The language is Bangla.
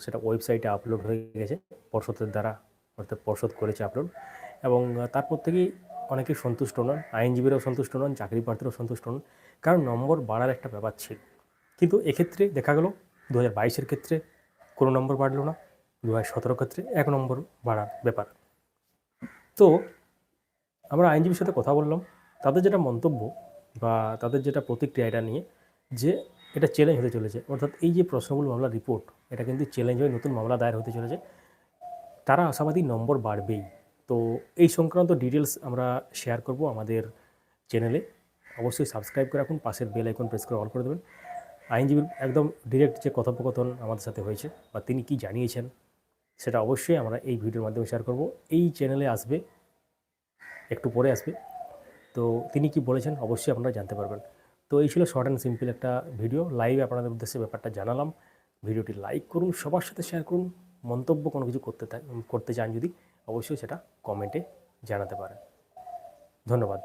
সেটা ওয়েবসাইটে আপলোড হয়ে গেছে, পর্ষদের দ্বারা, অর্থাৎ পর্ষদ করেছে আপলোড এবং তারপর থেকেই অনেকেই সন্তুষ্ট নন, আইনজীবীরাও সন্তুষ্ট নন চাকরি প্রার্থীরাও সন্তুষ্ট নন, কারণ নম্বর বাড়ার একটা ব্যাপার ছিল। কিন্তু এক্ষেত্রে দেখা গেল দু হাজার বাইশের ক্ষেত্রে কোনো নম্বর বাড়লো না দু হাজার সতেরো ক্ষেত্রে এক নম্বর বাড়ার ব্যাপার। তো, আমরা আইনজীবীর সাথে কথা বললাম, তাদের যেটা মন্তব্য বা তাদের যেটা প্রতিক্রিয়া এটা নিয়ে, যে এটা চ্যালেঞ্জ হতে চলেছে। অর্থাৎ এই যে প্রশ্নগুলো মামলার রিপোর্ট এটা কিন্তু চ্যালেঞ্জ হয়ে নতুন মামলা দায়ের হতে চলেছে। তারা আশাবাদী নম্বর বাড়বেই। তো এই সংক্রান্ত ডিটেলস আমরা শেয়ার করব আমাদের চ্যানেলে অবশ্যই সাবস্ক্রাইব করে রাখুন, পাশের বেল আইকন প্রেস করে অল করে দেবেন। আইনজীবীর একদম ডিরেক্ট যে কথোপকথন আমাদের সাথে হয়েছে বা তিনি কি জানিয়েছেন, সেটা অবশ্যই আমরা এই ভিডিওর মাধ্যমে শেয়ার করব। এই চ্যানেলে আসবে, একটু পরে আসবে। তো তিনি কি বলেছেন অবশ্যই আপনারা জানতে পারবেন। তো এই ছিল শর্ট অ্যান্ড সিম্পল একটা ভিডিও লাইভে আপনাদের উদ্দেশ্যে ব্যাপারটা জানালাম। ভিডিওটি লাইক করুন, সবার সাথে শেয়ার করুন, মন্তব্য কোনো কিছু করতে করতে চান যদি, অবশ্যই সেটা কমেন্টে জানাতে পারেন। ধন্যবাদ।